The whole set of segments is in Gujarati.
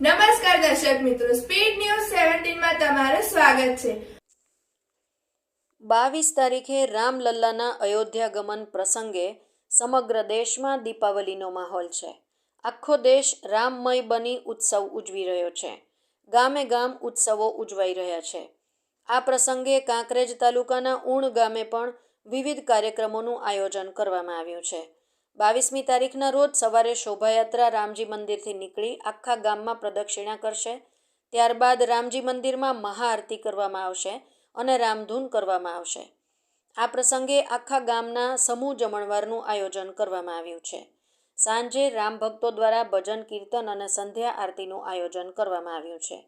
નમસ્કાર દર્શક મિત્રો સ્પીડ ન્યૂઝ સેવન્ટીનમાં તમારું સ્વાગત છે. બાવીસ તારીખે રામલલ્લાના અયોધ્યા ગમન પ્રસંગે સમગ્ર દેશમાં દીપાવલીનો માહોલ છે. આખો દેશ રામમય બની ઉત્સવ ઉજવી રહ્યો છે. ગામે ગામ ઉત્સવો ઉજવાઈ રહ્યા છે. આ પ્રસંગે કાંકરેજ તાલુકાના ઉણ ગામે પણ વિવિધ કાર્યક્રમોનું આયોજન કરવામાં આવ્યું છે. બાવીસમી તારીખના રોજ સવારે શોભાયાત્રા રામજી મંદિરથી નીકળી આખા ગામમાં પ્રદક્ષિણા કરશે. ત્યારબાદ રામજી મંદિરમાં મહાઆરતી કરવામાં આવશે અને રામધૂન કરવામાં આવશે. આ પ્રસંગે આખા ગામના સમૂહ જમણવારનું આયોજન કરવામાં આવ્યું છે. સાંજે રામ ભક્તો દ્વારા ભજન, કીર્તન અને સંધ્યા આરતીનું આયોજન કરવામાં આવ્યું છે.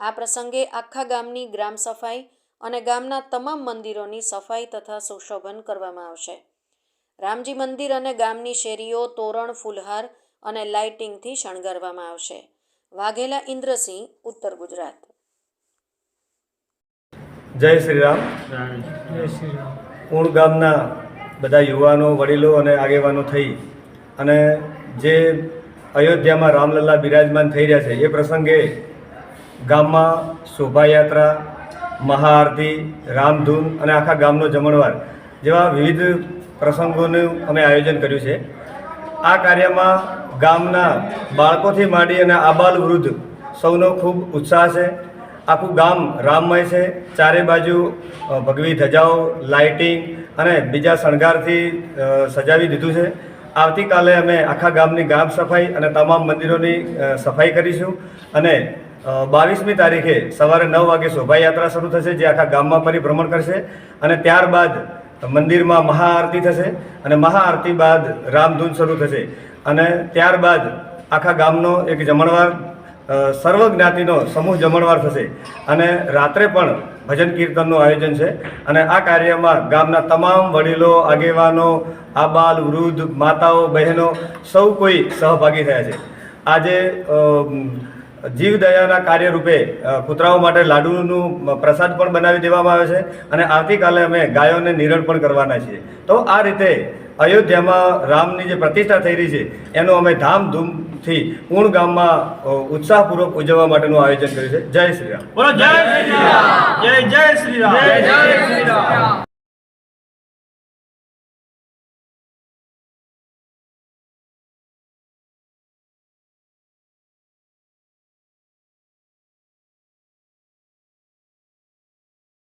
આ પ્રસંગે આખા ગામની ગ્રામ સફાઈ અને ગામના તમામ મંદિરોની સફાઈ તથા સુશોભન કરવામાં આવશે. રામજી મંદિર અને ગામની શેરીઓ તોરણ ફૂલહાર અને લાઇટિંગથી શણગારવામાં આવશે. વાઘેલા ઇન્દ્રસિંહ ઉત્તર ગુજરાત. જય શ્રી રામ પૂર્ણ ગામના બધા યુવાનો વડીલો અને આગેવાનો થઈ અને જે અયોધ્યામાં રામલલ્લા બિરાજમાન થઈ રહ્યા છે એ પ્રસંગે ગામમાં શોભાયાત્રા મહાઆરતી રામધૂન અને આખા ગામનો જમણવાર જેવા વિવિધ પ્રસંગોનું અમે આયોજન કર્યું છે. આ કાર્યમાં ગામના બાળકોથી માંડી અને આબાલ વૃદ્ધ સૌનો ખૂબ ઉત્સાહ છે. આખું ગામ રામમય છે. ચારે બાજુ ભગવી ધજાઓ, લાઇટિંગ અને બીજા શણગારથી સજાવી દીધું છે. આવતીકાલે અમે આખા ગામની ગામ સફાઈ અને તમામ મંદિરોની સફાઈ કરીશું અને બાવીસમી તારીખે સવારે નવ વાગે શોભાયાત્રા શરૂ થશે જે આખા ગામમાં પરિભ્રમણ કરશે અને ત્યારબાદ મંદિરમાં મહાઆરતી થશે અને મહાઆરતી બાદ રામધૂન શરૂ થશે. અને ત્યારબાદ આખા ગામનો એક જમણવાર સર્વ જ્ઞાતિનો સમૂહ જમણવાર થશે. અને રાત્રે પણ ભજન કીર્તનનું આયોજન છે. અને આ કાર્યમાં ગામના તમામ વડીલો, આગેવાનો, આબાલ, વૃદ્ધ, માતાઓ, બહેનો સૌ કોઈ સહભાગી થયા છે. આજે જીવદયાના કાર્યરૂપે કૂતરાઓ માટે લાડુનું પ્રસાદ પણ બનાવી દેવામાં આવે છે અને આવતીકાલે અમે ગાયોને નિરણ પણ કરવાના છીએ. તો આ રીતે અયોધ્યામાં રામની જે પ્રતિષ્ઠા થઈ રહી છે એનું અમે ધામધૂમથી પૂર્ણ ગામમાં ઉત્સાહપૂર્વક ઉજવવા માટેનું આયોજન કર્યું છે. જય શ્રી રામ. જય જય જય શ્રી રામ. જય જય શ્રી રામ